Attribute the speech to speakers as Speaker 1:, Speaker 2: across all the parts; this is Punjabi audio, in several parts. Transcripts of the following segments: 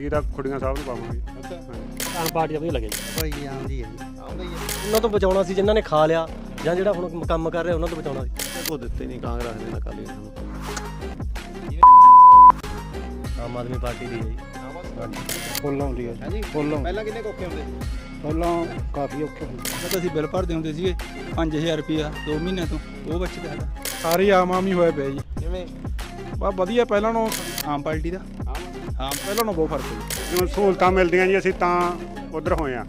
Speaker 1: ਇਹਦਾ ਖੁੱਡੀਆਂ ਸਾਹਿਬ ਨੂੰ ਪਾਵਾਂਗੇ।
Speaker 2: ਅੱਛਾ।
Speaker 3: ਆਮ ਪਾਰਟੀ ਵਧੀਆ ਲੱਗਿਆ ਜੀ।
Speaker 4: ਭਾਈ ਆਉਂਦੀ ਹੈ
Speaker 3: ਉਹਨਾਂ ਤੋਂ ਬਚਾਉਣਾ ਸੀ ਜਿਨ੍ਹਾਂ ਨੇ ਖਾ ਲਿਆ ਜਾਂ ਜਿਹੜਾ ਹੁਣ ਕੰਮ ਕਰ ਰਿਹਾ ਉਹਨਾਂ ਤੋਂ ਬਚਾਉਣਾ ਸੀ।
Speaker 5: ਕੋ ਦਿੱਤੇ ਨਹੀਂ ਕਾਂਗਰਸ ਨੇ ਨਾ ਕਾਲੀ ਨੇ।
Speaker 3: ਆਮ ਆਦਮੀ ਪਾਰਟੀ ਦੀ ਹੈ ਜੀ।
Speaker 4: ਫੁੱਲ ਆਉਂਦੀ ਹੈ
Speaker 2: ਹਾਂਜੀ
Speaker 4: ਫੁੱਲ।
Speaker 2: ਪਹਿਲਾਂ ਕਿੰਨੇ ਕੋਕੇ ਹੁੰਦੇ
Speaker 4: ਪਹਿਲਾਂ ਕਾਫੀ ਔਖੇ ਹੁੰਦੇ
Speaker 6: ਤਾਂ ਅਸੀਂ ਬਿੱਲ ਭਰਦੇ ਹੁੰਦੇ ਸੀਗੇ 5000 ਰੁਪਿਆ 2 ਮਹੀਨਿਆਂ ਤੋਂ ਉਹ ਬੱਚੇ ਸਾਡਾ
Speaker 4: ਸਾਰੇ ਆਮ ਆਮ ਹੀ ਹੋਏ ਪਏ ਜੀ।
Speaker 2: ਕਿਵੇਂ?
Speaker 4: ਬਾ ਵਧੀਆ ਪਹਿਲਾਂ ਨੂੰ
Speaker 6: ਆਮ ਪਾਰਟੀ ਦਾ?
Speaker 4: ਹਾਂ। ਪਹਿਲਾਂ ਨੂੰ ਬਹੁਤ ਫ਼ਰਕ ਹੈ ਜੀ।
Speaker 1: ਜਿਵੇਂ ਸਹੂਲਤਾਂ ਮਿਲਦੀਆਂ ਜੀ ਅਸੀਂ ਤਾਂ ਉਧਰ ਹੋਏ ਆ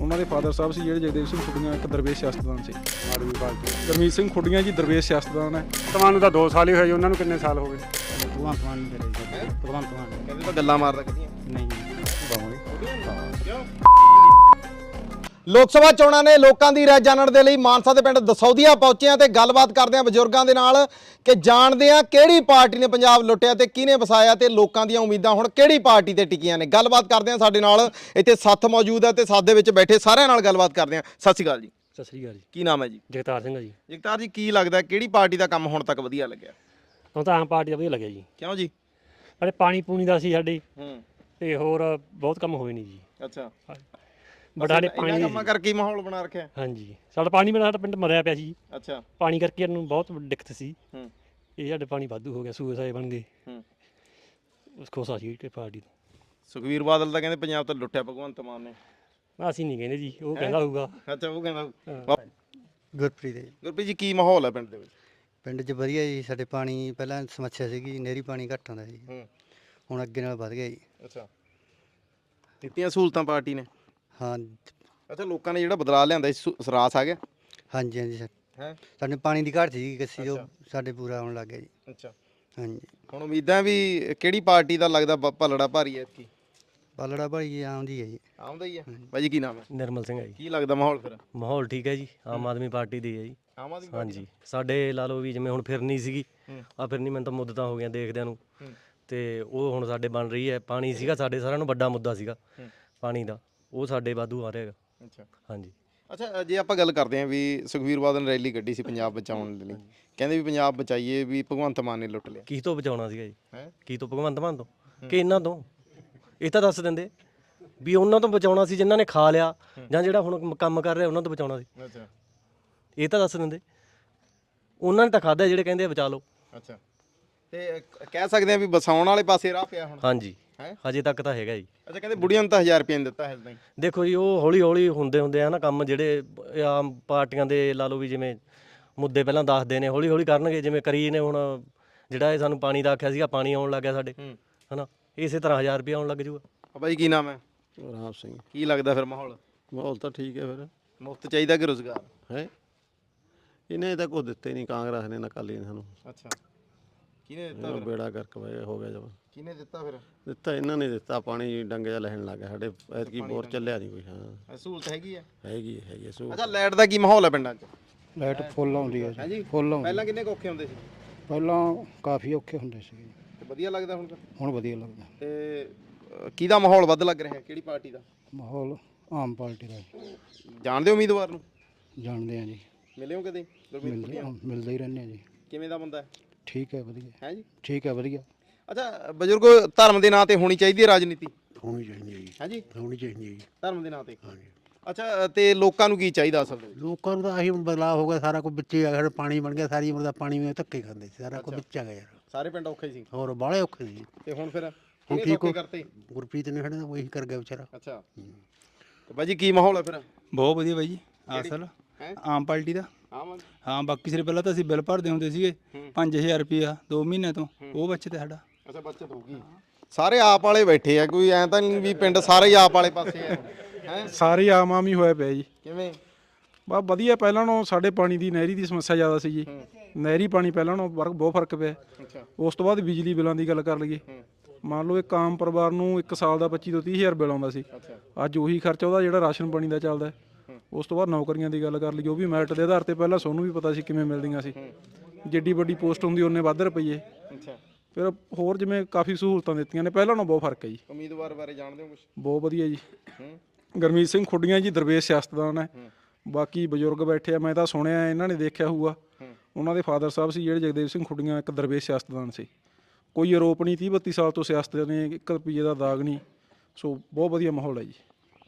Speaker 4: ਉਹਨਾਂ ਦੇ ਫਾਦਰ ਸਾਹਿਬ ਸੀ ਜਿਹੜੇ ਜਗਦੇਵ ਸਿੰਘ ਖੁੱਡੀਆਂ ਇੱਕ ਦਰਵੇਸ਼ ਸਿਆਸਤਦਾਨ ਸੀ।
Speaker 1: ਆਦਮੀ ਪਾਰਟੀ
Speaker 4: ਗਰਮੀਤ ਸਿੰਘ ਖੁੱਡੀਆਂ ਜੀ ਦਰਵੇਸ਼ ਸਿਆਸਤਦਾਨ ਹੈ।
Speaker 1: ਤੁਹਾਨੂੰ ਤਾਂ 2 ਸਾਲ ਹੀ ਹੋਏ ਜੀ, ਉਹਨਾਂ ਨੂੰ ਕਿੰਨੇ ਸਾਲ ਹੋ ਗਏ?
Speaker 4: ਭਗਵੰਤ ਮਾਨ ਨਹੀਂ ਕਰੇ ਭਗਵੰਤ ਮਾਨ
Speaker 2: ਕਹਿੰਦੇ ਤਾਂ ਗੱਲਾਂ ਮਾਰਦਾ ਕਿਦੀਆਂ ਲੋਕ ਸਭਾ ਚੋਣਾਂ ਨੇ ਲੋਕਾਂ ਦੀ ਰਾਏ ਜਾਣਨ ਦੇ ਲਈ ਮਾਨਸਾ ਦੇ ਪਿੰਡ ਦਸੌਦੀਆ ਪਹੁੰਚੇ ਆ ਤੇ ਗੱਲਬਾਤ ਕਰਦੇ ਆ ਬਜ਼ੁਰਗਾਂ ਦੇ ਨਾਲ ਕਿ ਜਾਣਦੇ ਆ ਕਿਹੜੀ ਪਾਰਟੀ ਨੇ ਪੰਜਾਬ ਲੁੱਟਿਆ ਤੇ ਕਿਹਨੇ ਵਸਾਇਆ ਤੇ ਲੋਕਾਂ ਦੀਆਂ ਉਮੀਦਾਂ ਹੁਣ ਕਿਹੜੀ ਪਾਰਟੀ ਤੇ ਟਿਕੀਆਂ ਨੇ। ਗੱਲਬਾਤ ਕਰਦੇ ਆ ਸਾਡੇ ਨਾਲ ਇੱਥੇ ਸੱਥ ਮੌਜੂਦ ਹੈ ਤੇ ਸੱਥ ਦੇ ਵਿੱਚ ਬੈਠੇ ਸਾਰਿਆਂ ਨਾਲ ਗੱਲਬਾਤ ਕਰਦੇ ਆ। ਸਤਿ ਸ਼੍ਰੀ ਅਕਾਲ ਜੀ।
Speaker 3: ਸਤਿ ਸ੍ਰੀ ਅਕਾਲ ਜੀ।
Speaker 2: ਕੀ ਨਾਮ ਹੈ ਜੀ?
Speaker 3: ਜਗਤਾਰ ਸਿੰਘ ਆ ਜੀ।
Speaker 2: ਜਗਤਾਰ ਜੀ ਕੀ ਲੱਗਦਾ ਕਿਹੜੀ ਪਾਰਟੀ ਦਾ ਕੰਮ ਹੁਣ ਤੱਕ ਵਧੀਆ ਲੱਗਿਆ?
Speaker 3: ਹੁਣ ਤਾਂ ਆਮ ਪਾਰਟੀ ਦਾ ਵਧੀਆ ਲੱਗਿਆ ਜੀ।
Speaker 2: ਕਿਉਂ ਜੀ?
Speaker 3: ਸਾਡੇ ਪਾਣੀ ਪੂਣੀ ਦਾ ਸੀ ਸਾਡੇ।
Speaker 2: ਹੂੰ।
Speaker 3: ਤੇ ਹੋਰ ਬਹੁਤ ਕੰਮ ਹੋਏ ਨਹੀਂ ਜੀ।
Speaker 2: ਅੱਛਾ।
Speaker 3: ਬਟ ਸਾਡੇ ਪਾਣੀ
Speaker 2: ਕੰਮਾਂ ਕਰਕੇ ਹੀ ਮਾਹੌਲ ਬਣਾ ਰੱਖਿਆ।
Speaker 3: ਹਾਂਜੀ। ਸਾਡਾ ਪਾਣੀ ਮੇਰਾ ਸਾਡਾ ਪਿੰਡ ਮਰਿਆ ਪਿਆ ਸੀ।
Speaker 2: ਅੱਛਾ।
Speaker 3: ਪਾਣੀ ਕਰਕੇ ਇਹਨੂੰ ਬਹੁਤ ਦਿੱਕਤ ਸੀ।
Speaker 2: ਹੂੰ।
Speaker 3: ਇਹ ਸਾਡੇ ਪਾਣੀ ਵਾਧੂ ਹੋ ਗਿਆ ਸੂਏ ਸਾਏ ਬਣ ਗਏ।
Speaker 2: ਹੂੰ।
Speaker 3: ਉਸ ਕੋਸਾ ਸੀ ਕਿ ਪਾਰਟੀ ਤੋਂ।
Speaker 2: ਸੁਖਵੀਰ ਬਾਦਲ ਤਾਂ ਕਹਿੰਦੇ ਪੰਜਾਬ ਤੋਂ ਲੁੱਟਿਆ ਭਗਵੰਤ ਮਾਨ ਨੇ।
Speaker 3: ਅਸੀਂ ਨਹੀਂ ਕਹਿੰਦੇ ਜੀ ਉਹ ਕਹਿੰਦਾ ਹੋਊਗਾ।
Speaker 2: ਅੱਛਾ ਉਹ ਕਹਿੰਦਾ।
Speaker 4: ਗੁਰਪ੍ਰੀਤ ਹੈ ਜੀ।
Speaker 2: ਗੁਰਪ੍ਰੀਤ ਜੀ ਕੀ ਮਾਹੌਲ ਹੈ ਪਿੰਡ ਦੇ ਵਿੱਚ?
Speaker 4: ਪਿੰਡ 'ਚ ਵਧੀਆ ਜੀ ਸਾਡੇ ਪਾਣੀ ਪਹਿਲਾਂ ਸਮੱਸਿਆ ਸੀਗੀ ਨਹਿਰੀ ਪਾਣੀ ਘੱਟ ਆਉਂਦਾ ਸੀ।
Speaker 2: ਹੂੰ।
Speaker 4: ਹੁਣ ਅੱਗੇ ਨਾਲ ਵੱਧ ਗਿਆ ਜੀ।
Speaker 2: ਅੱਛਾ। ਦਿੱਤੀਆਂ ਸਹੂਲਤਾਂ ਪਾਰਟੀ ਨੇ?
Speaker 4: ਹਾਂ।
Speaker 2: ਅੱਛਾ ਲੋਕਾਂ ਨੇ ਜਿਹੜਾ ਬਦਲਾ ਲਿਆਂਦਾ ਸੀ ਸੁ- ਸਰਾਸ ਆ ਗਿਆ?
Speaker 4: ਹਾਂਜੀ ਹਾਂਜੀ ਸਰ।
Speaker 2: ਹੈ?
Speaker 4: ਸਾਡੇ ਪਾਣੀ ਦੀ ਘਾਟ ਸੀ ਕੱਸੀ ਉਹ
Speaker 2: ਅੱਛਾ।
Speaker 4: ਸਾਡੇ ਪੂਰਾ ਆਉਣ ਲੱਗ ਗਿਆ ਜੀ।
Speaker 2: ਅੱਛਾ।
Speaker 4: ਹਾਂਜੀ।
Speaker 2: ਹੁਣ ਉਮੀਦਾਂ ਵੀ ਕਿਹੜੀ ਪਾਰਟੀ ਦਾ ਲੱਗਦਾ ਭੱਲੜਾ ਭਾਰੀ ਹੈ ਇਤਕੀ
Speaker 4: ਪਾਲੜਾ ਭਾਈ ਆਉਂਦੀ ਹੈ ਜੀ।
Speaker 2: ਆਉਂਦਾ ਹੀ ਹੈ ਬਾਈ ਜੀ ਕੀ ਨਾਮ ਹੈ?
Speaker 3: ਨਿਰਮਲ ਸਿੰਘ ਆ ਜੀ।
Speaker 2: ਕੀ ਲੱਗਦਾ ਮਾਹੌਲ ਫਿਰ?
Speaker 3: ਮਾਹੌਲ ਠੀਕ ਹੈ ਜੀ ਆਮ ਆਦਮੀ ਪਾਰਟੀ ਦੀ ਹੈ ਜੀ।
Speaker 2: ਆਮ ਆਦਮੀ
Speaker 3: ਹਾਂਜੀ। ਸਾਡੇ ਲਾ ਲਓ ਵੀ ਜਿਵੇਂ ਹੁਣ ਫਿਰਨੀ ਸੀਗੀ
Speaker 2: ਹੂੰ।
Speaker 3: ਆ ਫਿਰਨੀ ਮੈਨੂੰ ਤਾਂ ਮੁੱਦਤਾਂ ਹੋ ਗਈਆਂ ਦੇਖਦਿਆਂ ਨੂੰ।
Speaker 2: ਹੂੰ।
Speaker 3: ਤੇ ਉਹ ਹੁਣ ਸਾਡੇ ਬਣ ਰਹੀ ਹੈ ਪਾਣੀ ਸੀਗਾ ਸਾਡੇ ਸਾਰਿਆਂ ਨੂੰ ਵੱਡਾ ਮੁੱਦਾ ਸੀਗਾ।
Speaker 2: ਹੂੰ।
Speaker 3: ਪਾਣੀ ਦਾ। ਉਹ ਸਾਡੇ ਵਾਧੂ ਆ ਰਿਹਾ ਹੈਗਾ
Speaker 2: ਅੱਛਾ।
Speaker 3: ਹਾਂਜੀ।
Speaker 2: ਅੱਛਾ ਜੇ ਆਪਾਂ ਗੱਲ ਕਰਦੇ ਹਾਂ ਵੀ ਸੁਖਵੀਰ ਬਾਦਲ ਨੇ ਰੈਲੀ ਕੱਢੀ ਸੀ ਪੰਜਾਬ ਬਚਾਉਣ ਲਈ। ਕਹਿੰਦੇ ਵੀ ਪੰਜਾਬ ਬਚਾਈਏ ਵੀ ਭਗਵੰਤ ਮਾਨ ਨੇ ਲੁੱਟ ਲਿਆ।
Speaker 3: ਕੀ ਤੋਂ ਬਚਾਉਣਾ ਸੀਗਾ ਜੀ?
Speaker 2: ਹੈ?
Speaker 3: ਕੀ ਤੋਂ? ਭਗਵੰਤ ਮਾਨ ਤੋਂ? ਕਿ ਇਹਨਾਂ ਤੋਂ? ਇਹ ਤਾਂ ਦੱਸ ਦਿੰਦੇ। ਵੀ ਉਹਨਾਂ ਤੋਂ ਬਚਾਉਣਾ ਸੀ ਜਿਨ੍ਹਾਂ ਨੇ ਖਾ ਲਿਆ ਜਾਂ ਜਿਹੜਾ ਹੁਣ ਕੰਮ ਕਰ ਰਿਹਾ ਉਹਨਾਂ ਤੋਂ ਬਚਾਉਣਾ ਸੀ।
Speaker 2: ਅੱਛਾ।
Speaker 3: ਇਹ ਤਾਂ ਦੱਸ ਦਿੰਦੇ। ਉਹਨਾਂ ਨੇ ਤਾਂ ਖਾਦਾ ਜਿਹੜੇ ਕਹਿੰਦੇ ਆ ਬਚਾ ਲਓ।
Speaker 2: ਅੱਛਾ। ਤੇ ਕਹਿ ਸਕਦੇ ਆ ਵੀ ਬਸਾਉਣ ਵਾਲੇ ਪਾਸੇ ਰਾਹ ਪਿਆ ਹੁਣ।
Speaker 3: ਹਾਂਜੀ।
Speaker 2: ਹੈਂ?
Speaker 3: ਹਜੇ ਤੱਕ ਤਾਂ ਹੈਗਾ ਜੀ।
Speaker 2: ਅੱਛਾ ਕਹਿੰਦੇ ਬੁੜੀਆਂ ਨੂੰ ਤਾਂ 1000 ਰੁਪਏ ਨਹੀਂ ਦਿੱਤਾ ਹੈ ਤਾਂ
Speaker 3: ਦੇਖੋ ਜੀ ਉਹ ਹੌਲੀ ਹੌਲੀ ਹੁੰਦੇ ਹੁੰਦੇ ਆ ਨਾ ਕੰਮ ਜਿਹੜੇ ਆਮ ਪਾਰਟੀਆਂ ਦੇ ਲਾ ਲਓ ਵੀ ਜਿਵੇਂ ਮੁੱਦੇ ਪਹਿਲਾਂ ਦੱਸਦੇ ਨੇ ਹੌਲੀ ਹੌਲੀ ਕਰਨਗੇ ਜਿਵੇਂ ਕਰੀ ਨੇ ਹੁਣ ਜਿਹੜਾ ਇਹ ਸਾਨੂੰ ਪਾਣੀ ਦਾ ਆਖਿਆ ਸੀਗਾ ਪਾਣੀ ਆਉਣ ਲੱਗ ਗਿਆ ਸਾਡੇ। ਹਨਾ? ਇਸੇ ਤਰ੍ਹਾਂ 1000 ਰੁਪਏ ਆਉਣ ਲੱਗ ਜੂਗਾ।
Speaker 2: ਆ ਬਾਈ ਕੀ ਨਾਮ ਹੈ?
Speaker 5: ਰਾਮ ਸਿੰਘ।
Speaker 2: ਕੀ ਲੱਗਦਾ ਫਿਰ ਮਾਹੌਲ?
Speaker 5: ਮਾਹੌਲ ਤਾਂ ਠੀਕ ਹੈ ਫਿਰ।
Speaker 2: ਮੁਫਤ ਚਾਹੀਦਾ ਕਿ ਰੋਜ਼ਗਾਰ?
Speaker 5: ਹੈ? ਇਹਨੇ ਤਾਂ ਕੋ ਦਿੱਤੇ ਨਹੀਂ ਕਾਂਗਰਸ ਨੇ ਨਾ ਕਾਲੀ ਨੇ ਸਾਨੂੰ।
Speaker 2: ਅੱਛਾ। ਕਿਹਨੇ ਦਿੱਤਾ ਫਿਰ?
Speaker 5: ਬੇੜਾ ਕਰਕੇ ਹੋਇਆ ਹੋ ਗਿਆ ਜਬ
Speaker 2: ਕਿਹਨੇ ਦਿੱਤਾ ਫਿਰ?
Speaker 5: ਦਿੱਤਾ ਇਹਨਾਂ ਨੇ ਦਿੱਤਾ ਪਾਣੀ ਡੰਗ ਜਿਹਾ ਲੈਣ ਲੱਗ ਗਿਆ ਸਾਡੇ ਐਤਕੀ ਬੋਰ ਚੱਲਿਆ ਨਹੀਂ ਕੋਈ ਹਾਂ।
Speaker 2: ਇਹ ਸਹੂਲਤ ਹੈਗੀ ਆ?
Speaker 5: ਹੈਗੀ ਹੈ, ਹੈਗੀ ਹੈ, ਸੋ
Speaker 2: ਅੱਛਾ ਲਾਈਟ ਦਾ ਕੀ ਮਾਹੌਲ ਹੈ ਪਿੰਡਾਂ 'ਚ?
Speaker 4: ਲਾਈਟ ਫੁੱਲ ਆਉਂਦੀ ਹੈ
Speaker 2: ਹਾਂਜੀ
Speaker 4: ਫੁੱਲ ਆਉਂਦੀ।
Speaker 2: ਪਹਿਲਾਂ ਕਿੰਨੇ ਕੁ ਔਖੇ ਹੁੰਦੇ ਸੀ?
Speaker 4: ਪਹਿਲਾਂ ਕਾਫੀ ਔਖੇ ਹੁੰਦੇ ਸੀ।
Speaker 2: ਤੇ ਵਧੀਆ ਲੱਗਦਾ ਹੁਣ ਤਾਂ?
Speaker 4: ਹੁਣ ਵਧੀਆ ਲੱਗਦਾ।
Speaker 2: ਤੇ ਅ, ਕਿਹਦਾ ਮਾਹੌਲ ਵੱਧ ਲੱਗ ਰਿਹਾ? ਹੈ ਕਿਹੜੀ ਪਾਰਟੀ ਦਾ?
Speaker 4: ਮਾਹੌਲ ਆਮ ਪਾਰਟੀ ਦਾ। ਹੈ।
Speaker 2: ਜਾਣਦੇ ਹੋ ਉਮੀਦਵਾਰ ਨੂੰ?
Speaker 4: ਜਾਣਦੇ ਆ ਜੀ।
Speaker 2: ਮਿਲੇ ਹੋ ਕਦੇ? ਗੁਰਮੀਤ
Speaker 4: ਮਿਲਦੇ
Speaker 2: ਖੁੱਡੀਆਂ?
Speaker 4: ਮਿਲਦੇ ਹੀ ਰਹਿੰਦੇ ਆ ਜੀ।
Speaker 2: ਕਿਵੇਂ ਦਾ ਬੰਦਾ ਹੈ?
Speaker 4: ਠੀਕ ਹੈ ਵਧੀਆ।
Speaker 2: ਹੈ ਜੀ?
Speaker 4: ਠੀਕ ਹੈ ਵਧੀਆ।
Speaker 2: ਅੱਛਾ ਬਜ਼ੁਰਗੋ ਧਰਮ ਦੇ ਨਾਂ ਤੇ ਹੋਣੀ ਚਾਹੀਦੀ ਹੈ ਰਾਜਨੀਤੀ?
Speaker 5: ਹੋਣੀ ਚਾਹੀਦੀ ਹੈ ਜੀ।
Speaker 2: ਹੈ ਜੀ?
Speaker 5: ਹੋਣੀ ਚਾਹੀਦੀ ਹੈ ਜੀ।
Speaker 2: ਧਰਮ ਦੇ ਨਾਂ ਤੇ? ਅੱਛਾ ਤੇ ਲੋਕਾਂ ਨੂੰ ਕੀ ਚਾਹੀਦਾ ਅਸਲ ਦੇ ਵਿੱਚ?
Speaker 7: ਲੋਕਾਂ ਨੂੰ ਤਾਂ ਆਹੀ ਬਦਲਾਅ ਹੋ ਗਿਆ ਸਾਰਾ ਕੁਝ ਵਿੱਚੇ ਆ ਗਿਆ ਸਾਡਾ ਪਾਣੀ ਬਣ ਗਿਆ ਸਾਰੀ ਉਮਰ ਦਾ ਪਾਣੀ ਵਿੱਚ ਧੱਕੇ ਖਾਂਦੇ ਸੀ ਸਾਰਾ ਕੁਝ ਵਿੱਚ ਆ ਗਿਆ ਯਾਰ।
Speaker 2: ਸਾਰੇ ਪਿੰਡ ਔਖੇ ਸੀ?
Speaker 7: ਹੋਰ ਬਾਹਲੇ ਔਖੇ ਸੀ।
Speaker 2: ਤੇ ਹੁਣ ਫਿਰ
Speaker 7: ਹੁਣ ਠੀਕ ਹੋ
Speaker 2: ਕਰਤੇ?
Speaker 7: ਗੁਰਪ੍ਰੀਤ ਨੇ ਸਾਡੇ ਨਾਲ ਉਹੀ ਕਰ ਗਿਆ ਵਿਚਾਰਾ।
Speaker 2: ਅੱਛਾ। ਤੇ ਬਾਜੀ ਕੀ ਮਾਹੌਲ ਹੈ ਫਿਰ?
Speaker 6: ਬਹੁਤ ਵਧੀਆ ਬਾਈ ਜੀ ਅਸਲ।
Speaker 2: ਹੈਂ?
Speaker 6: ਆਮ ਪਾਰਟੀ ਦਾ।
Speaker 2: ਆਮ
Speaker 6: ਹਾਂ ਬਾਕੀ ਸਿਰੇ ਪਹਿਲਾਂ ਤਾਂ ਅਸੀਂ ਬਿੱਲ ਭਰਦੇ ਹੁੰਦੇ ਸੀਗੇ 5000 ਰੁਪਿਆ 2 ਮਹੀਨਿਆਂ ਤੋਂ ਉਹ ਬੱਚੇ ਤੇ ਸਾਡਾ।
Speaker 2: ਅੱਛਾ ਬੱਚਤ ਹੋ ਗਈ। ਸਾਰੇ ਆਪ ਵਾਲੇ ਬੈਠੇ ਆ ਕੋਈ ਐ ਤਾਂ ਨਹੀਂ ਵੀ ਪਿੰਡ ਸਾਰੇ ਹੀ ਆਪ ਵਾਲੇ ਪਾਸੇ ਆ। ਹੈ?
Speaker 4: ਸਾਰੇ ਆਮ ਆਮ ਹੀ ਹੋਏ ਪਏ ਜੀ।
Speaker 2: ਕਿਵੇਂ?
Speaker 4: ਬਾ ਵਧੀਆ ਪਹਿਲਾਂ ਨਾਲੋਂ ਸਾਡੇ ਪਾਣੀ ਦੀ ਨਹਿਰੀ ਦੀ ਸਮੱਸਿਆ ਜ਼ਿਆਦਾ ਸੀ ਜੀ। ਨਹਿਰੀ ਪਾਣੀ ਪਹਿਲਾਂ ਨਾਲੋਂ ਫ਼ਰਕ ਬਹੁਤ ਫ਼ਰਕ ਪਿਆ।
Speaker 2: ਅੱਛਾ।
Speaker 4: ਉਸ ਤੋਂ ਬਾਅਦ ਬਿਜਲੀ ਬਿੱਲਾਂ ਦੀ ਗੱਲ ਕਰ ਲਈਏ। ਮੰਨ ਲਓ ਇੱਕ ਆਮ ਪਰਿਵਾਰ ਨੂੰ ਇੱਕ ਸਾਲ ਦਾ 25 ਤੋਂ 30000 ਬਿੱਲ ਆਉਂਦਾ ਸੀ।
Speaker 2: ਅੱਛਾ।
Speaker 4: ਅੱਜ ਉਹੀ ਖਰਚਾ ਉਹਦਾ ਜਿਹੜਾ ਰਾਸ਼ਨ ਪਾਣੀ ਦਾ ਚੱਲਦਾ। ਹੈ। ਉਸ ਤੋਂ ਬਾਅਦ ਨੌਕਰੀਆਂ ਦੀ ਗੱਲ ਕਰ ਲਈਏ ਉਹ ਵੀ ਮੈਰਿਟ ਦੇ ਆਧਾਰ ਤੇ ਪਹਿਲਾਂ ਸੋਨੂੰ ਵੀ ਪਤਾ ਸੀ ਕਿਵੇਂ ਮਿਲਦੀਆਂ ਸੀ। ਜਿੱਡੀ ਵੱਡੀ ਪੋਸਟ ਹੁੰਦੀ ਉਹਨੇ ਵੱਧ ਰੁਪਈਏ।
Speaker 2: ਅੱਛਾ।
Speaker 4: ਫਿਰ ਹੋਰ ਜਿਵੇਂ ਕਾਫੀ ਸਹੂਲਤਾਂ ਦਿੱਤੀਆਂ ਨੇ ਪਹਿਲਾਂ ਨਾਲੋਂ ਬਹੁਤ ਫ਼ਰਕ ਹੈ ਜੀ।
Speaker 2: ਉਮੀਦਵਾਰ ਬਾਰੇ ਜਾਣਦੇ ਹੋ ਕੁਝ
Speaker 4: ਬਹੁਤ ਵਧੀਆ ਜੀ। ਗਰਮੀਤ ਸਿੰਘ ਖੁੱਡੀਆਂ ਜੀ ਦਰਵੇਸ਼ ਸਿਆਸਤਦਾਨ ਹੈ। ਬਾਕੀ ਬਜ਼ੁਰਗ ਬੈਠੇ ਆ ਮੈਂ ਤਾਂ ਸੁਣਿਆ ਇਹਨਾਂ ਨੇ ਦੇਖਿਆ ਹੋਊਗਾ। ਉਹਨਾਂ ਦੇ ਫਾਦਰ ਸਾਹਿਬ ਸੀ ਜਿਹੜੇ ਜਗਦੇਵ ਸਿੰਘ ਖੁੱਡੀਆਂ ਇੱਕ ਦਰਵੇਸ਼ ਸਿਆਸਤਦਾਨ ਸੀ। ਕੋਈ ਆਰੋਪ ਨਹੀਂ 30 32 ਸਾਲ ਤੋਂ ਸਿਆਸਤ ਨੇ 1 ਰੁਪਏ ਦਾ ਦਾਗ ਨਹੀਂ। ਸੋ ਬਹੁਤ ਵਧੀਆ ਮਾਹੌਲ ਹੈ ਜੀ।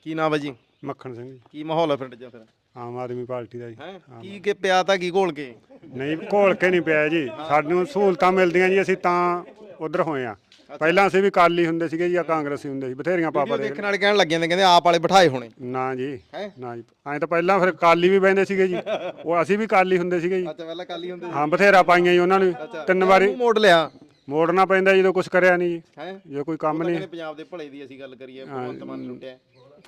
Speaker 8: ਕੀ ਨਾਮ ਹੈ ਜੀ?
Speaker 1: ਮੱਖਣ ਸਿੰਘ ਜੀ।
Speaker 8: ਕੀ ਮਾਹੌਲ ਹੈ ਪਿੰਡ 'ਚ ਫਿਰ?
Speaker 1: ਆਮ ਆਦਮੀ ਪਾਰਟੀ ਦਾ ਜੀ।
Speaker 8: ਹੈ? ਕੀ ਕਿ ਪਿਆ ਤਾਂ ਕੀ ਘੋਲ ਕੇ?
Speaker 1: ਨਹੀਂ ਘੋਲ ਕੇ ਨਹੀਂ ਪਿਆ ਜੀ। ਸਾਨੂੰ ਸਹੂਲਤਾਂ ਮਿਲਦੀਆਂ ਜੀ ਅਸੀਂ ਤਾਂ ਉਧਰ ਹੋਏ ਆ ਪਹਿਲਾਂ ਅਸੀਂ ਵੀ ਕਾਲੀ ਹੁੰਦੇ ਸੀਗੇ ਜੀ ਜਾਂ ਕਾਂਗਰਸੀ ਹੁੰਦੇ ਸੀ ਬਥੇਰੀਆਂ ਪਾਪਾ ਦੇ।
Speaker 2: ਦੇਖਣ ਵਾਲੇ ਕਹਿਣ ਲੱਗੇ ਨੇ ਕਹਿੰਦੇ ਆਪ ਵਾਲੇ ਬਿਠਾਏ ਹੋਣੇ।
Speaker 1: ਨਾ ਜੀ ਨਾ ਜੀ। ਐਂ ਤਾਂ ਪਹਿਲਾਂ ਫਿਰ ਕਾਲੀ ਵੀ ਬੈਂਦੇ ਸੀਗੇ ਜੀ। ਉਹ ਅਸੀਂ ਵੀ ਕਾਲੀ ਹੁੰਦੇ ਸੀਗੇ ਜੀ।
Speaker 8: ਅੱਛਾ ਪਹਿਲਾਂ ਕਾਲੀ ਹੁੰਦੇ
Speaker 1: ਹਾਂ ਬਥੇਰਾ ਪਾਈਆਂ ਜੀ ਉਹਨਾਂ ਨੇ। ਤਿੰਨ ਵਾਰੀ
Speaker 2: ਮੋੜ ਲਿਆ?
Speaker 1: ਮੋੜਨਾ ਪੈਂਦਾ ਜਦੋਂ ਕੁਝ ਕਰਿਆ ਨਹੀਂ ਜੀ।
Speaker 8: ਹੈ?
Speaker 1: ਜੇ ਕੋਈ ਕੰਮ ਨਹੀਂ।
Speaker 8: ਪੰਜਾਬ ਦੇ ਭਲੇ ਦੀ ਅਸੀਂ ਗੱਲ ਕਰੀਏ ਭਗਵੰਤ ਮਾਨ ਲੁੱਟਿਆ।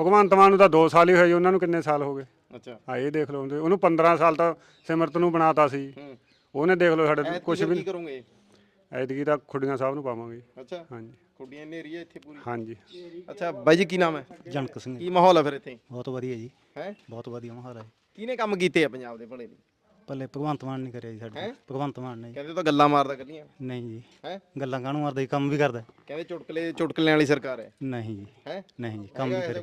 Speaker 1: ਭਗਵੰਤ ਮਾਨ ਨੂੰ ਤਾਂ 2 ਸਾਲ ਹੀ ਹੋਏ ਜੀ ਉਹਨਾਂ ਨੂੰ ਕਿੰਨੇ ਸਾਲ ਹੋ ਗਏ?
Speaker 8: ਅੱਛਾ।
Speaker 1: ਆ ਇਹ ਦੇਖ ਲਓ ਉਹਦੇ- ਉਹਨੂੰ 15 ਸਾਲ ਤਾਂ ਸਿਮਰਤ ਨੂੰ ਬਣਾਤਾ ਸੀ।
Speaker 8: ਹੂੰ।
Speaker 1: ਉਹਨੇ ਦੇਖ ਲਓ ਸਾਡੇ ਕੁਝ
Speaker 8: ਕੁਝ
Speaker 1: ਵੀ
Speaker 8: ਕੀ ਕਰੋਗੇ?
Speaker 1: ਐਤਕੀ ਤਾਂ ਖੁੱਡੀਆਂ ਸਾਹਿਬ ਨੂੰ ਪਾਵਾਂਗੇ।
Speaker 8: ਅੱਛਾ।
Speaker 1: ਹਾਂਜੀ।
Speaker 8: ਕੁੜੀਆਂ ਨੇਰੀ ਹੈ ਇੱਥੇ ਪੂਰੀ?
Speaker 1: ਹਾਂਜੀ।
Speaker 8: ਅੱਛਾ ਬਾਈ ਜੀ ਕੀ ਨਾਮ ਹੈ?
Speaker 7: ਜਨਕ ਸਿੰਘ।
Speaker 8: ਕੀ ਮਾਹੌਲ ਹੈ ਫਿਰ ਇੱਥੇ?
Speaker 7: ਬਹੁਤ ਵਧੀਆ ਜੀ।
Speaker 8: ਹੈ?
Speaker 7: ਬਹੁਤ ਵਧੀਆ ਮਾਹੌਲ ਹੈ।
Speaker 8: ਕਿਹਨੇ ਕੰਮ ਕੀਤੇ ਆ ਪੰਜਾਬ ਦੇ ਭਲੇ ਦੇ
Speaker 7: ਪੱਲੇ ਭਗਵੰਤ ਮਾਨ ਨੇ ਕਰਿਆ ਜੀ ਸਾਡੇ ਭਗਵੰਤ ਮਾਨ ਨੇ ਜੀ।
Speaker 8: ਕਹਿੰਦੇ ਤਾਂ ਗੱਲਾਂ ਮਾਰਦਾ ਕੱਲੀਆਂ
Speaker 7: ਨਹੀਂ ਜੀ।
Speaker 8: ਹੈ?
Speaker 7: ਗੱਲਾਂ ਕਾਹਨੂੰ ਮਾਰਦਾ ਜੀ? ਕੰਮ ਵੀ ਕਰਦਾ।
Speaker 8: ਕਹਿੰਦੇ ਚੁਟਕਲੇ ਚੁਟਕਲਿਆਂ ਵਾਲੀ ਸਰਕਾਰ ਹੈ।
Speaker 7: ਨਹੀਂ ਜੀ।
Speaker 8: ਹੈ?
Speaker 7: ਨਹੀਂ ਜੀ ਕੰਮ ਵੀ ਕਰੇ?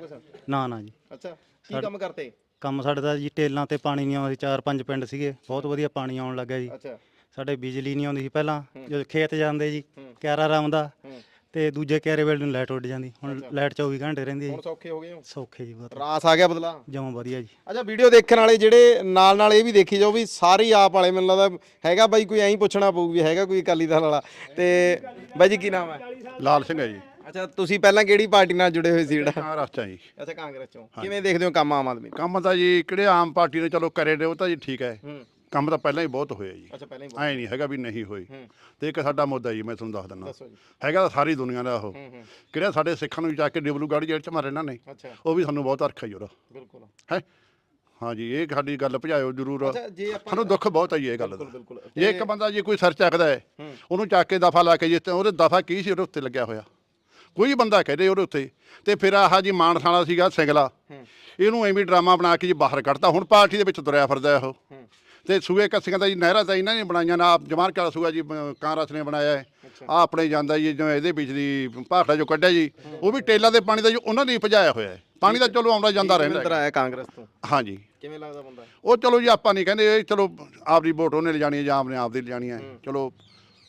Speaker 7: ਨਾ ਨਾ ਜੀ।
Speaker 8: ਅੱਛਾ ਕੀ ਕੰਮ ਕਰਤੇ?
Speaker 7: ਕੰਮ ਸਾਡੇ ਦਾ ਜੀ ਟੇਲਾਂ ਤੇ ਪਾਣੀ ਨਹੀਂ ਆਉਂਦਾ ਸੀ ਚਾਰ ਪੰਜ ਪਿੰਡ ਸੀਗੇ। ਬਹੁਤ ਵਧੀਆ ਪਾਣੀ ਆਉਣ ਲੱਗਾ ਜੀ।
Speaker 8: ਅੱਛਾ।
Speaker 7: ਸਾਡੇ ਬਿਜਲੀ ਨਹੀਂ ਆਉਂਦੀ ਸੀ ਪਹਿਲਾਂ ਜਦੋਂ ਖੇਤ ਜਾਂਦੇ ਜੀ। ਕਿਆਰਾ ਰਾਮਦਾ
Speaker 8: ਹੂੰ।
Speaker 7: ਤੇ ਦੂਜੇ ਕਿਆਰੇ ਵੇਲੇ ਨੂੰ ਲਾਈਟ ਉੱਡ ਜਾਂਦੀ। ਹੁਣ ਲਾਈਟ 24 ਘੰਟੇ ਰਹਿੰਦੀ ਹੈ
Speaker 8: ਹੁਣ
Speaker 7: ਜੀ
Speaker 8: ਸੌਖੇ ਹੋ ਗਏ ਹੋ।
Speaker 7: ਸੌਖੇ ਜੀ ਬਹੁਤ।
Speaker 2: ਰਾਸ ਆ ਗਿਆ ਬਦਲਾ।
Speaker 7: ਜਮਾਂ ਵਧੀਆ ਜੀ।
Speaker 2: ਅੱਛਾ ਵੀਡੀਓ ਦੇਖਣ ਵਾਲੇ ਜਿਹੜੇ ਨਾਲ ਨਾਲ ਇਹ ਵੀ ਦੇਖੀ ਜਾਓ ਵੀ ਸਾਰੇ ਹੀ ਆਪ ਵਾਲੇ ਮੈਨੂੰ ਲੱਗਦਾ ਹੈਗਾ ਬਾਈ ਕੋਈ ਐਂ ਹੀ ਪੁੱਛਣਾ ਪਊ ਵੀ ਹੈਗਾ ਕੋਈ ਅਕਾਲੀ ਦਲ ਵਾਲਾ। ਤੇ ਬਾਈ ਜੀ ਕੀ ਨਾਮ ਹੈ?
Speaker 9: ਲਾਲ ਸਿੰਘ ਹੈ ਜੀ।
Speaker 2: ਅੱਛਾ ਤੁਸੀਂ ਪਹਿਲਾਂ ਕਿਹੜੀ ਪਾਰਟੀ ਨਾਲ ਜੁੜੇ ਹੋਏ ਸੀ ਜਿਹੜਾ?
Speaker 9: ਚ ਆ ਜੀ।
Speaker 8: ਅੱਛਾ ਕਾਂਗਰਸ ਚੋਂ। ਕਿਵੇਂ ਦੇਖਦੇ ਹੋ ਕੰਮ ਆਮ ਆਦਮੀ?
Speaker 9: ਕੰਮ ਤਾਂ ਜੀ ਕਿਹੜੇ ਆਮ ਪਾਰਟੀ ਨੇ ਚਲੋ ਕਰੇ ਨੇ ਉਹ ਤਾਂ ਜੀ ਠੀਕ ਹੈ।
Speaker 8: ਹੂੰ।
Speaker 9: ਕੰਮ ਤਾਂ ਪਹਿਲਾਂ ਹੀ ਬਹੁਤ ਹੋਇਆ ਜੀ।
Speaker 8: ਅੱਛਾ ਪਹਿਲਾਂ ਹੀ
Speaker 9: ਐ ਨਹੀਂ ਹੈਗਾ ਵੀ ਨਹੀਂ ਹੋਈ।
Speaker 8: ਹੂੰ।
Speaker 9: ਤੇ ਇੱਕ ਸਾਡਾ ਮੁੱਦਾ ਜੀ ਮੈਂ ਤੁਹਾਨੂੰ ਦੱਸ ਦਿੰਦਾ।
Speaker 8: ਦੱਸੋ ਜੀ।
Speaker 9: ਹੈਗਾ ਤਾਂ ਸਾਰੀ ਦੁਨੀਆ ਦਾ ਉਹ।
Speaker 8: ਹੂੰ ਹੂੰ।
Speaker 9: ਕਿਹੜਾ ਸਾਡੇ ਸਿੱਖਾਂ ਨੂੰ ਜਾ ਕੇ ਡਿਬਲੂਗੜ੍ਹ ਜੇਲ੍ਹ ਚ ਮਾਰੇ ਇਹਨਾਂ ਨੇ।
Speaker 8: ਅੱਛਾ।
Speaker 9: ਉਹ ਵੀ ਸਾਨੂੰ ਬਹੁਤ ਅਰਖਾ ਜੀ ਉਹਦਾ।
Speaker 8: ਬਿਲਕੁਲ।
Speaker 9: ਹੈ? ਹਾਂ ਜੀ ਇਹ ਸਾਡੀ ਗੱਲ ਭਜਾਇਓ ਜ਼ਰੂਰ।
Speaker 8: ਜੇ
Speaker 9: ਸਾਨੂੰ ਦੁੱਖ ਬਹੁਤ ਹੈ ਜੀ ਇਹ ਗੱਲ ਦਾ।
Speaker 8: ਬਿਲਕੁਲ
Speaker 9: ਜੇ ਇੱਕ ਬੰਦਾ ਜੀ ਕੋਈ ਸਿਰ ਚੱਕਦਾ ਹੈ ਉਹਨੂੰ ਚੱਕ ਕੇ ਦਫਾ ਲਾ ਕੇ ਜਿੱਤੇ ਉਹਦੇ ਦਫਾ ਕੀ ਸੀ ਉਹਦੇ ਉੱਤੇ ਲੱਗਿਆ ਹੋਇਆ। ਕੋਈ ਬੰਦਾ ਕਹਦੇ ਉਹਦੇ ਉੱਤੇ। ਤੇ ਫਿਰ ਆਹ ਜੀ ਮਾਨਸਾਲਾ ਸੀਗਾ ਸਿੰਗਲਾ। ਇਹਨੂੰ ਐਵੇਂ ਡਰਾਮਾ ਬਣਾ ਕੇ ਜੀ ਬਾਹਰ ਕੱਢਤਾ। ਹੁਣ ਪਾਰਟੀ ਦੇ ਵਿੱਚ ਤੁਰਿਆ ਫਿਰਦਾ ਉਹ। ਤੇ ਸੂਏ ਕੱਸੀਆਂ ਦਾ ਜੀ ਨਹਿਰਾਂ ਤਾਂ ਇਹਨਾਂ ਨੇ ਬਣਾਈਆਂ ਨਾ ਆਪ ਜਮਾਨ ਕਾਲਾ ਸੂਆ ਜੀ ਅਹ ਕਾਂਗਰਸ ਨੇ ਬਣਾਇਆ ਹੈ। ਆ ਆਪਣੇ ਜਾਂਦਾ ਜੀ ਜਿਵੇਂ ਇਹਦੇ ਵਿੱਚ ਦੀ ਭਾਖੜਾ ਜੋ ਕੱਢਿਆ ਜੀ ਉਹ ਵੀ ਟੇਲਾਂ ਦੇ ਪਾਣੀ ਦਾ ਜੀ ਉਹਨਾਂ ਨੇ ਹੀ ਭਜਾਇਆ ਹੋਇਆ ਹੈ। ਪਾਣੀ ਤਾਂ ਚਲੋ ਆਉਂਦਾ ਜਾਂਦਾ ਰਹਿੰਦਾ ਹੈ।
Speaker 8: ਆਇਆ ਕਾਂਗਰਸ ਤੋਂ?
Speaker 9: ਹਾਂਜੀ।
Speaker 8: ਕਿਵੇਂ ਲੱਗਦਾ ਬੰਦਾ?
Speaker 9: ਉਹ ਚਲੋ ਜੀ ਆਪਾਂ ਨਹੀਂ ਕਹਿੰਦੇ ਇਹ ਚਲੋ ਆਪਦੀ ਵੋਟ ਉਹਨੇ ਲਿਜਾਣੀ ਹੈ ਜਾਂ ਆਪਨੇ ਆਪਦੀ ਲਿਜਾਣੀ ਹੈ। ਚਲੋ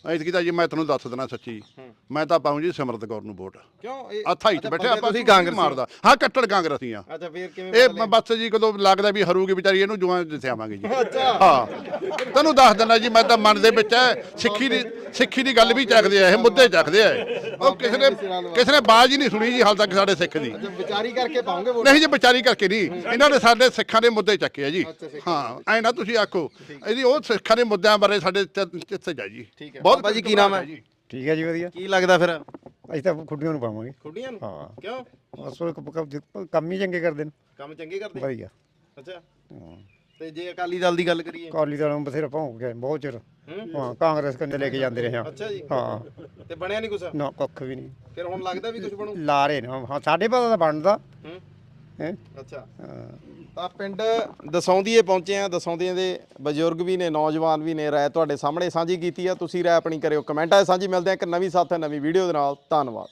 Speaker 9: ਐਤਕੀ ਤਾਂ ਜੀ ਮੈਂ ਤੁਹਾਨੂੰ ਦੱਸ ਦੇਣਾ ਸੱਚੀ ਮੈਂ ਤਾਂ ਪਾਉਂ ਜੀ ਸਿਮਰਤ ਕੌਰ ਨੂੰ ਵੋਟ
Speaker 8: ਕਿਉਂ ਇਹ
Speaker 9: ਅੱਥਾ ਹੀ ਚ ਬੈਠੇ ਆਪਾਂ
Speaker 8: ਤੁਸੀਂ
Speaker 9: ਕਾਂਗਰਸ ਮਾਰਦਾ ਹਾਂ ਕੱਟੜ ਕਾਂਗਰਸੀ ਆ
Speaker 8: ਅੱਛਾ ਫੇਰ ਕਿਵੇਂ
Speaker 9: ਇਹ? ਬਸ ਜੀ ਕਦੋਂ ਲੱਗਦਾ ਵੀ ਹਰੂਗੀ ਵਿਚਾਰੀ ਇਹਨੂੰ ਜੁਆਂ ਜਿੱਥਿਆਵਾਂਗੇ ਜੀ ਹਾਂ ਤੈਨੂੰ ਦੱਸ ਦਿੰਦਾ ਜੀ ਮੈਂ ਤਾਂ ਮਨ ਦੇ ਵਿੱਚ ਹੈ ਸਿੱਖੀ ਦੀ ਸਿੱਖੀ ਦੀ ਗੱਲ ਵੀ ਚੱਕਦੇ ਆ ਇਹ ਮੁੱਦੇ ਚੱਕਦੇ ਆ ਉਹ ਕਿਸੇ ਨੇ ਕਿਸੇ ਨੇ ਬਾਜ਼ ਹੀ ਨਹੀਂ ਸੁਣੀ ਜੀ ਹਾਲ ਤੱਕ ਸਾਡੇ ਸਿੱਖ ਦੀ
Speaker 2: ਵਿਚਾਰੀ ਕਰਕੇ ਪਾਉਂਗੇ
Speaker 9: ਨਹੀਂ ਜੀ ਵਿਚਾਰੀ ਕਰਕੇ ਨਹੀਂ ਇਹਨਾਂ ਨੇ ਸਾਡੇ ਸਿੱਖਾਂ ਦੇ ਮੁੱਦੇ ਚੱਕੇ ਆ ਜੀ ਹਾਂ ਐ ਨਾ ਤੁਸੀਂ ਆਖੋ ਇਹਦੀ ਉਹ ਸਿੱਖਾਂ ਦੇ ਮੁੱਦਿਆਂ ਬਾਰੇ ਸਾਡੇ ਜਾਈ ਜੀ
Speaker 8: ਹੈ
Speaker 9: ਬਹੁਤ
Speaker 8: ਬਾਬਾ ਜੀ ਕੀ ਨਾਮ ਹੈ
Speaker 10: ਠੀਕ ਹੈ ਜੀ ਵਧੀਆ।
Speaker 8: ਕੀ ਲੱਗਦਾ ਫਿਰ?
Speaker 10: ਅਸੀਂ ਤਾਂ ਖੁੱਡੀਆਂ ਨੂੰ ਪਾਵਾਂਗੇ।
Speaker 8: ਖੁੱਡੀਆਂ ਨੂੰ?
Speaker 10: ਹਾਂ।
Speaker 8: ਕਿਉਂ?
Speaker 10: ਬਸ ਉਹ ਕ- ਕ- ਕੰਮ ਹੀ ਚੰਗੇ ਕਰਦੇ ਨੇ।
Speaker 8: ਕੰਮ ਚੰਗੇ ਕਰਦੇ?
Speaker 10: ਵਧੀਆ।
Speaker 8: ਅੱਛਾ। ਤੇ ਜੇ ਅਕਾਲੀ ਦਲ ਦੀ ਗੱਲ ਕਰੀਏ?
Speaker 10: ਅਕਾਲੀ ਦਲ ਨੂੰ ਬਥੇਰਾ ਭੌਂਕ ਗਿਆ ਬਹੁਤ ਚਿਰ। ਹਾਂ? ਕਾਂਗਰਸ ਕੰਨੇ ਲੈ ਕੇ ਜਾਂਦੇ ਰਹੇ ਹਾਂ
Speaker 8: ਅੱਛਾ ਜੀ।
Speaker 10: ਹਾਂ।
Speaker 8: ਤੇ ਬਣਿਆ ਨਹੀਂ ਕੁਛ?
Speaker 10: ਨਾ ਕੱਖ ਵੀ ਨਹੀਂ
Speaker 8: ਫਿਰ ਹੁਣ ਲੱਗਦਾ ਵੀ ਕੁਝ ਬਣੂ?
Speaker 10: ਲਾ ਰਹੇ ਨੇ। ਹਾਂ ਸਾਡੇ ਪਤਾ ਤਾਂ ਬਣਦਾ।
Speaker 8: ਹੂੰ।
Speaker 10: ਹੈ।
Speaker 8: ਅੱਛਾ।
Speaker 2: ਤਾਂ ਪਿੰਡ ਦਸੌਂਦੀਏ ਪਹੁੰਚੇ ਆ ਦਸੌਂਦੀਆਂ ਦੇ ਬਜ਼ੁਰਗ ਵੀ ਨੇ, ਨੌਜਵਾਨ ਵੀ ਨੇ, ਰਾਏ ਤੁਹਾਡੇ ਸਾਹਮਣੇ ਸਾਂਝੀ ਕੀਤੀ ਆ। ਤੁਸੀਂ ਰਾਏ ਆਪਣੀ ਕਰਿਓ, ਕਮੈਂਟਾਂ 'ਚ ਸਾਂਝੀ ਮਿਲਦੇ ਆ ਇੱਕ ਨਵੀਂ ਸਾਥ, ਨਵੀਂ ਵੀਡੀਓ ਦੇ ਨਾਲ। ਧੰਨਵਾਦ।